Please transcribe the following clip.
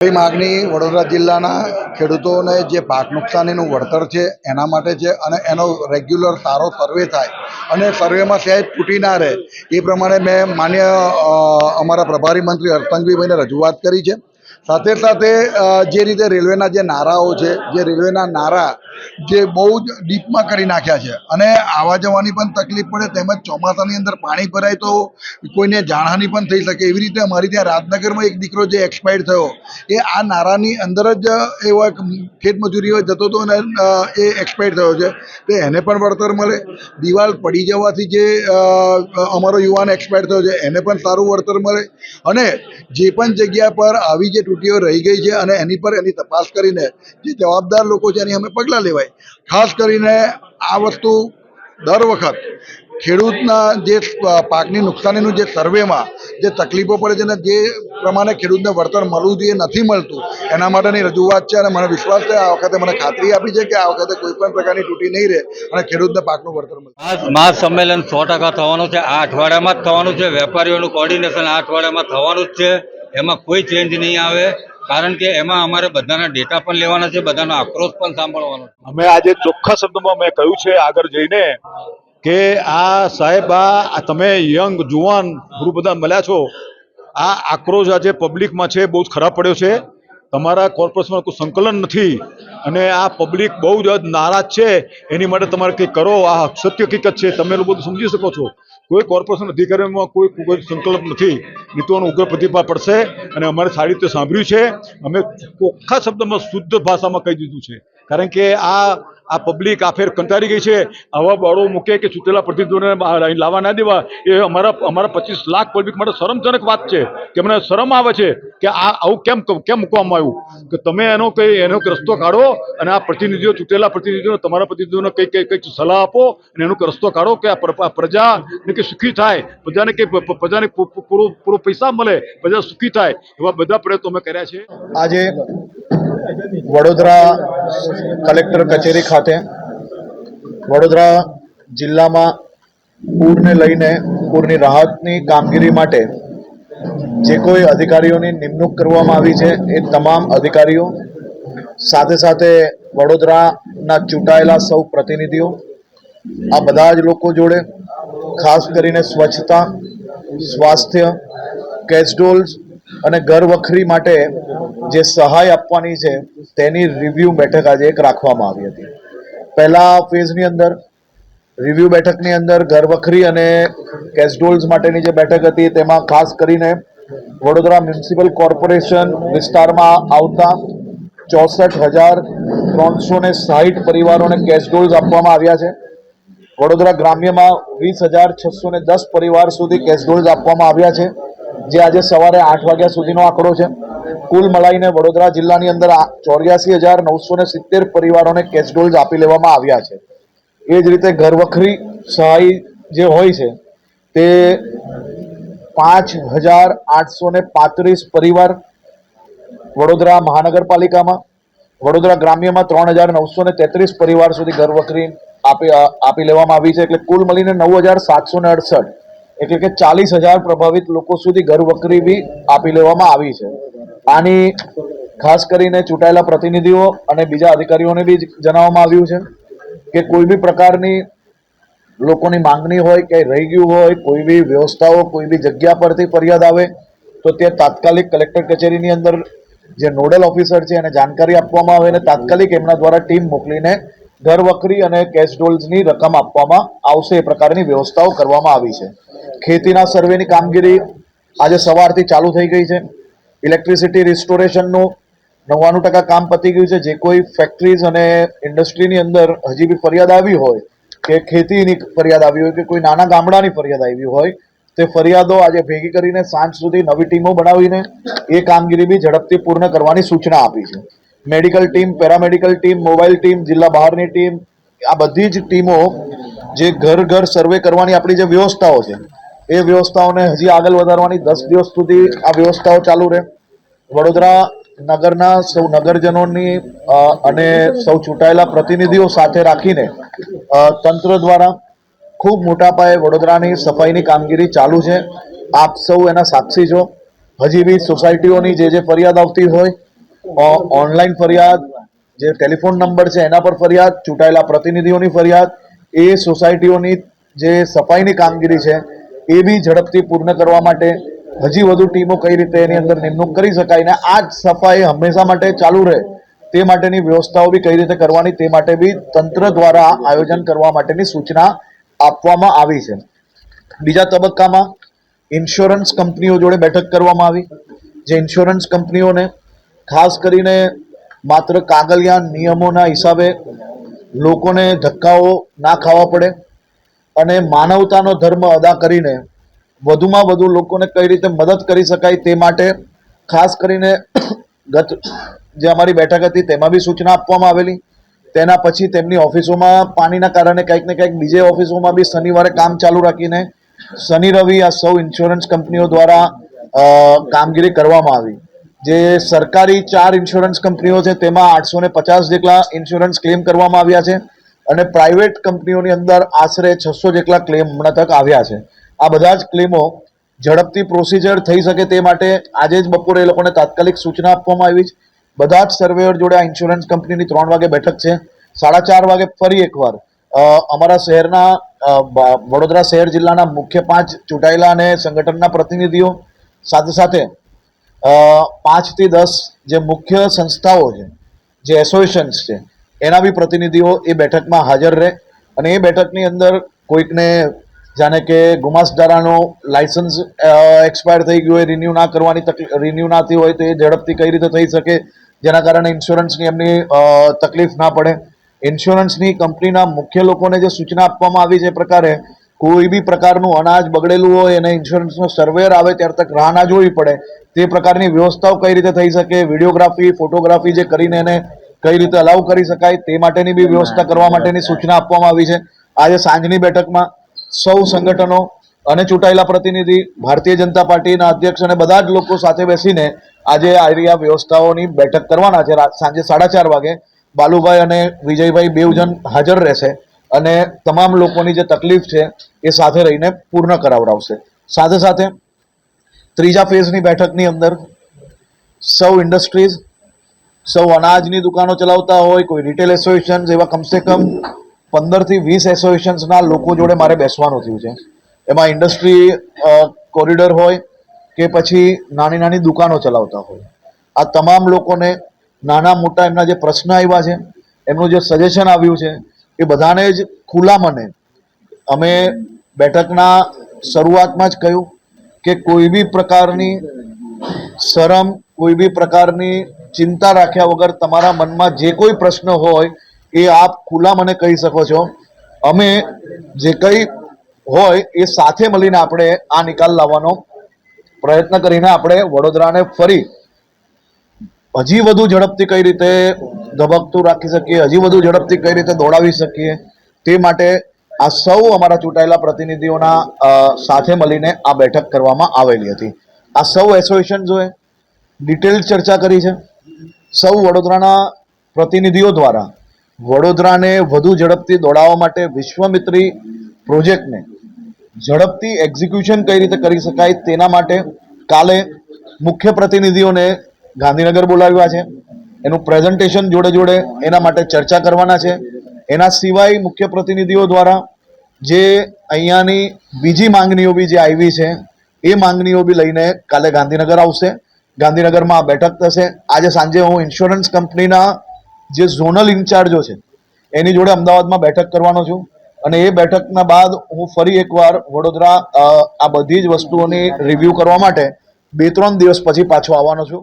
મારી માગણી વડોદરા જિલ્લાના ખેડૂતોને જે પાક નુકસાનીનું વળતર છે એના માટે છે અને એનો રેગ્યુલર સારો સર્વે થાય અને સર્વેમાં સહેજ તૂટી ના રહે. એ પ્રમાણે મેં માન્ય અમારા પ્રભારી મંત્રી હરસંઘવીભાઈને રજૂઆત કરી છે. સાથે સાથે જે રીતે રેલવેના જે નારાઓ છે, જે રેલવેના નારા જે બહુ જ ડીપમાં કરી નાખ્યા છે. અને આવવા જવાની પણ તકલીફ પડે, તેમજ ચોમાસાની અંદર પાણી ભરાય તો કોઈને જાણહાની પણ થઈ શકે. એવી રીતે અમારી ત્યાં રાજનગરમાં એક દીકરો જે એક્સપાયર્ડ થયો, એ આ નારાની અંદર જ એવો એક ખેતમજૂરીઓ જતો હતો અને એ એક્સપાયર્ડ થયો છે. તો એને પણ વળતર મળે. દિવાલ પડી જવાથી જે અમારો યુવાન એક્સપાયર થયો છે, એને પણ સારું વળતર મળે. અને જે પણ જગ્યા પર આવી જે તૂટીઓ રહી ગઈ છે અને એની પર એની તપાસ કરીને જે જવાબદાર લોકો છે એની અમે પગલાં લેવાય. ખાસ કરીને આ વસ્તુ દર વખત ખેડૂતના જે પાકની નુકસાનીનું જે સર્વેમાં જે તકલીફો પડે છે અને જે પ્રમાણે ખેડૂતને વળતર મળવું જોઈએ, નથી મળતું, એના માટેની રજૂઆત છે અને મને વિશ્વાસ છે આ વખતે મને ખાતરી આપી છે કે આ વખતે કોઈ પણ પ્રકારની તૂટી નહીં રહે અને ખેડૂતને પાકનું વળતર મળશે આ મહાસંમેલન સો ટકા થવાનું છે. આ અઠવાડિયામાં જ થવાનું છે. વેપારીઓનું કોર્ડિનેશન આ અઠવાડિયામાં થવાનું જ છે. એમાં કોઈ ચેન્જ નહીં આવે, કારણ કે એમાં અમારે બધાના ડેટા પણ લેવાના છે, બધાનો આક્રોશ પણ સાંભળવાનો અમે આજે ચોખ્ખા શબ્દમાં મેં કહ્યું છે આગળ જઈને કે આ સાહેબ, આ તમે યંગ, જુવાન ગુરુ બધા મળ્યા છો. આ આક્રોશ આજે પબ્લિકમાં છે, બહુ જ ખરાબ પડ્યો છે. તમારા કોર્પોરેશનમાં કોઈ સંકલન નથી અને આ પબ્લિક બહુ જ નારાજ છે. એની માટે તમારે કંઈક કરો, આ સત્ય હકીકત છે. તમે લોકો સમજી શકો છો. કોઈ કોર્પોરેશન અધિકારીઓમાં કોઈ કોઈ સંકલ્પ નથી. નીતિઓનો ઉગ્ર પ્રતિભા પડશે અને અમારે સારી રીતે સાંભળ્યું છે. અમે ચોખ્ખા શબ્દમાં શુદ્ધ ભાષામાં કહી દીધું છે. કારણ કે આ આ પબ્લિક આ ફેર કંટાળી ગઈ છે. આવા બળો મૂકે કે ચૂંટેલા પ્રતિનિધિઓને લાવવા ના દેવા, એ અમારા અમારા પચીસ લાખ પબ્લિક માટે શરમજનક વાત છે. કે મને શરમ આવે છે કે આ, આવું કેમ કેમ મૂકવામાં આવ્યું? કે તમે એનો કંઈ, એનો રસ્તો કાઢો અને આ પ્રતિનિધિઓ ચૂંટેલા પ્રતિનિધિઓ, તમારા પ્રતિનિધિઓને કંઈક કંઈક કંઈક સલાહ આપો અને એનો રસ્તો કાઢો કે આ પ્ર- પ્રજાને કે સુખી થાય, પ્રજાને કે પ્રજાને પૂરો પૂરો પૈસા મળે, પ્રજા સુખી થાય, એવા બધા પ્રયત્નો અમે કર્યા છે. આજે વડોદરા કલેક્ટર કચેરી ખાતે વડોદરા જિલ્લામાં પૂરને લઈને પૂરની રાહતની કામગીરી માટે જે કોઈ અધિકારીઓની નિમણૂક કરવામાં આવી છે એ તમામ અધિકારીઓ, સાથે સાથે વડોદરાના ચૂંટાયેલા સૌ પ્રતિનિધિઓ, આ બધા જ લોકો જોડે ખાસ કરીને સ્વચ્છતા, સ્વાસ્થ્ય કેસડોલ્સ અને ઘર વખરી માટે જે સહાય આપવાની છે તેની રિવ્યૂ બેઠક આજે એક રાખવામાં આવી હતી. પહેલા ફેઝની અંદર રિવ્યૂ બેઠકની અંદર ઘર વખરી અને કેસડોલ્સ માટેની જે બેઠક હતી, તેમાં ખાસ કરીને વડોદરા મ્યુનિસિપલ કોર્પોરેશન વિસ્તારમાં આવતા ચોસઠ હજાર ત્રણસો ને સાહીઠ પરિવારોને કેસડોલ્સ આપવામાં આવ્યા છે. વડોદરા ગ્રામ્યમાં વીસ હજાર છસો ને દસ પરિવાર સુધી કેસડોલ્સ આપવામાં આવ્યા છે, જે આજે સવારે આઠ વાગ્યા સુધીનો આંકડો છે. કુલ મળાઈને વડોદરા જિલ્લાની અંદર ચોર્યાસી હજાર નવસો ને સિત્તેર પરિવારોને કેશડોલ્સ આપી લેવામાં આવ્યા છે. એ જ રીતે ઘરવખરી સહાય જે હોય છે, તે પાંચ હજાર આઠસો ને પાંત્રીસ પરિવાર વડોદરા મહાનગરપાલિકામાં, વડોદરા ગ્રામ્યમાં ત્રણ હજાર નવસો ને તેત્રીસ પરિવાર સુધી ઘરવખરી આપી આપી લેવામાં આવી છે. એટલે કુલ મળીને નવ હજાર સાતસો ને અડસઠ. એટલે કે ચાલીસ હજાર પ્રભાવિત લોકો સુધી ઘર વકરી બી આપી લેવામાં આવી છે. આની ખાસ કરીને ચૂંટાયેલા પ્રતિનિધિઓ અને બીજા અધિકારીઓને બી જણાવવામાં આવ્યું છે કે કોઈ બી પ્રકારની લોકોની માંગણી હોય કે રહી ગયું હોય, કોઈ બી વ્યવસ્થાઓ, કોઈ બી જગ્યા પરથી ફરિયાદ આવે, તો તે તાત્કાલિક કલેક્ટર કચેરીની અંદર જે નોડલ ઓફિસર છે એને જાણકારી આપવામાં આવે અને તાત્કાલિક એમના દ્વારા ટીમ મોકલીને ઘર વખરી અને કેશ ડોલ્સની રકમ આપવામાં આવશે એ પ્રકારની વ્યવસ્થાઓ કરવામાં આવી છે. ખેતીના સર્વેની કામગીરી આજે સવારથી ચાલુ થઈ ગઈ છે. ઇલેક્ટ્રિસિટી રિસ્ટોરેશનનું નવ્વાણું ટકા કામ પતી ગયું છે. જે કોઈ ફેક્ટરીઝ અને ઇન્ડસ્ટ્રીની અંદર હજી બી ફરિયાદ આવી હોય કે ખેતીની ફરિયાદ આવી હોય કે કોઈ નાના ગામડાની ફરિયાદ આવી હોય, તે ફરિયાદો આજે ભેગી કરીને સાંજ સુધી નવી ટીમો બનાવીને એ કામગીરી બી ઝડપથી પૂર્ણ કરવાની સૂચના આપી છે. Medical team, paramedical team, mobile team, જિલ્લા બહારની ટીમ, આ બધી જ ટીમો જે ઘર ઘર સર્વે કરવાની આપણી જે વ્યવસ્થાઓ છે, એ વ્યવસ્થાઓને હજી આગળ વધારવાની દસ દિવસ સુધી આ વ્યવસ્થાઓ ચાલુ રહે. વડોદરા નગરના સૌ નગરજનોની અને સૌ ચૂંટાયેલા પ્રતિનિધિઓ સાથે રાખીને તંત્ર દ્વારા ખૂબ મોટા પાયે વડોદરાની સફાઈની કામગીરી ચાલુ છે. આપ સૌ એના સાક્ષી છો. હજી બી સોસાયટીઓની જે જે ફરિયાદ આવતી હોય ઓનલાઈન ફરિયાદ, જે ટેલિફોન નંબર છે, એના પર ફરિયાદ, ચૂંટાયેલા પ્રતિનિધિઓની ફરિયાદ, એ સોસાયટીઓની જે સફાઈની કામગીરી છે, એ બી ઝડપથી પૂર્ણ કરવા માટે હજી વધુ ટીમો કઈ રીતે એની અંદર નિમણૂક કરી શકાય ને આ જ સફાઈ હંમેશા માટે ચાલુ રહે, તે માટેની વ્યવસ્થાઓ બી કઈ રીતે કરવાની, તે માટે બી તંત્ર દ્વારા આયોજન કરવા માટેની સૂચના આપવામાં આવી છે. બીજા તબક્કામાં ઇન્સ્યોરન્સ કંપનીઓ જોડે બેઠક કરવામાં આવી, જે ઇન્સ્યોરન્સ કંપનીઓને ખાસ કરીને માત્ર કાગળિયા નિયમોના હિસાબે લોકોને ધક્કાઓ ના ખાવા પડે અને માનવતાનો ધર્મ અદા કરીને વધુમાં વધુ લોકોને કઈ રીતે મદદ કરી શકાય તે માટે ખાસ કરીને ગત જે અમારી બેઠક હતી તેમાં બી સૂચના આપવામાં આવેલી. તેના પછી તેમની ઓફિસોમાં પાણીના કારણે કંઈક ને કંઈક બીજે ઓફિસોમાં બી શનિવારે કામ ચાલુ રાખીને શનિ રવિ આ સૌ ઇન્સ્યોરન્સ કંપનીઓ દ્વારા કામગીરી કરવામાં આવી. જે સરકારી ચાર ઇન્સ્યોરન્સ કંપનીઓ છે, તેમાં આઠસો ને પચાસ જેટલા ઇન્સ્યોરન્સ ક્લેમ કરવામાં આવ્યા છે અને પ્રાઇવેટ કંપનીઓની અંદર આશરે છસો જેટલા ક્લેમ હમણાં તક આવ્યા છે. આ બધા જ ક્લેમો ઝડપથી પ્રોસિજર થઈ શકે તે માટે આજે જ બપોરે એ લોકોને તાત્કાલિક સૂચના આપવામાં આવી છે. બધા જ સર્વેયર જોડે આ ઇન્સ્યોરન્સ કંપનીની ત્રણ વાગે બેઠક છે. સાડા ચાર વાગે ફરી એકવાર અમારા શહેરના વડોદરા શહેર જિલ્લાના મુખ્ય પાંચ ચૂંટાયેલા અને સંગઠનના પ્રતિનિધિઓ સાથે સાથે પાંચથી દસ જે મુખ્ય સંસ્થાઓ છે, જે એસોસિએશન્સ છે, એના બી પ્રતિનિધિઓ એ બેઠકમાં હાજર રહે અને એ બેઠકની અંદર કોઈકને જાણે કે ગુમાસદારાનો લાયસન્સ એક્સપાયર થઈ ગયું હોય રિન્યૂ ના કરવાની તકલીફ રિન્યૂ ના થઈ હોય તો એ ઝડપથી કઈ રીતે થઈ શકે, જેના કારણે ઇન્સ્યોરન્સની એમની તકલીફ ના પડે. ઇન્સ્યોરન્સની કંપનીના મુખ્ય લોકોને જે સૂચના આપવામાં આવી છે એ પ્રકારે કોઈ બી પ્રકારનું અનાજ બગડેલું હોય અને ઇન્સ્યોરન્સનો સર્વેર આવે, ત્યાર તક રાહ ના જોવી પડે. તે પ્રકારની વ્યવસ્થાઓ કઈ રીતે થઈ શકે વિડીયોગ્રાફી ફોટોગ્રાફી જે કરીને એને કઈ રીતે અલાઉ કરી શકાય, તે માટેની બી વ્યવસ્થા કરવા માટેની સૂચના આપવામાં આવી છે. આજે સાંજની બેઠકમાં સૌ સંગઠનો અને ચૂંટાયેલા પ્રતિનિધિ, ભારતીય જનતા પાર્ટીના અધ્યક્ષ અને બધા જ લોકો સાથે બેસીને આજે આ વ્યવસ્થાઓની બેઠક કરવાના છે. સાંજે સાડા ચાર વાગે બાલુભાઈ અને વિજયભાઈ બેવ હાજર રહેશે. અને તમામ લોકોની જે તકલીફ છે, એ સાથે રહીને પૂર્ણ કરાવડાવશે. સાથે સાથે, ત્રીજા ફેઝની બેઠકની અંદર સૌ ઇન્ડસ્ટ્રીઝ, સૌ અનાજની દુકાનો ચલાવતા હોય, કોઈ રિટેલ એસોસિએશન એવા કમસે કમ પંદરથી વીસ એસોસિએશન્સના લોકો જોડે મારે બેસવાનું થયું છે. એમાં ઇન્ડસ્ટ્રી કોરિડોર હોય કે પછી નાની નાની દુકાનો ચલાવતા હોય. આ તમામ લોકોને નાના મોટા એમના જે પ્રશ્ન આવ્યા છે, એમનું જે સજેશન આવ્યું છે એ બધાને જ ખુલ્લા મને. અમે બેઠકના શરૂઆતમાં જ કહ્યું કે કોઈ બી પ્રકારની શરમ, કોઈ બી પ્રકારની ચિંતા રાખ્યા વગર તમારા મનમાં જે કોઈ પ્રશ્ન હોય એ આપ ખુલ્લા મને કહી શકો છો. અમે જે કંઈ હોય એ સાથે મળીને આપણે આ નિકાલ લાવવાનો પ્રયત્ન કરીને આપણે વડોદરાને ફરી હજી વધુ ઝડપથી કઈ રીતે ધબકતું રાખી શકીએ, હજી વધુ ઝડપથી કઈ રીતે દોડાવી શકીએ, તે માટે આ સૌ અમારા ચૂંટાયેલા પ્રતિનિધિઓના સાથે મળીને આ બેઠક કરવામાં આવેલી હતી. આ સૌ એસોસિએશન્સોએ ડિટેલ ચર્ચા કરી છે. સૌ વડોદરાના પ્રતિનિધિઓ દ્વારા વડોદરાને વધુ ઝડપથી દોડાવવા માટે વિશ્વમિત્રી પ્રોજેક્ટને ઝડપથી એક્ઝિક્યુશન કઈ રીતે કરી શકાય તેના માટે કાલે મુખ્ય પ્રતિનિધિઓને ગાંધીનગર બોલાવ્યા છે. એનું પ્રેઝન્ટેશન જોડે જોડે એના માટે ચર્ચા કરવાના છે. એના સિવાય મુખ્ય પ્રતિનિધિઓ દ્વારા જે અહીંયાની બીજી માંગણીઓ બી જે આવી છે, એ માંગણીઓ બી લઈને કાલે ગાંધીનગર આવશે. ગાંધીનગરમાં આ બેઠક થશે. આજે સાંજે હું ઇન્સ્યોરન્સ કંપનીના જે ઝોનલ ઇન્ચાર્જો છે, એની જોડે અમદાવાદમાં બેઠક કરવાનો છું. અને એ બેઠકના બાદ હું ફરી એકવાર વડોદરા આ બધી જ વસ્તુઓની રિવ્યૂ કરવા માટે બે ત્રણ દિવસ પછી પાછો આવવાનો છું.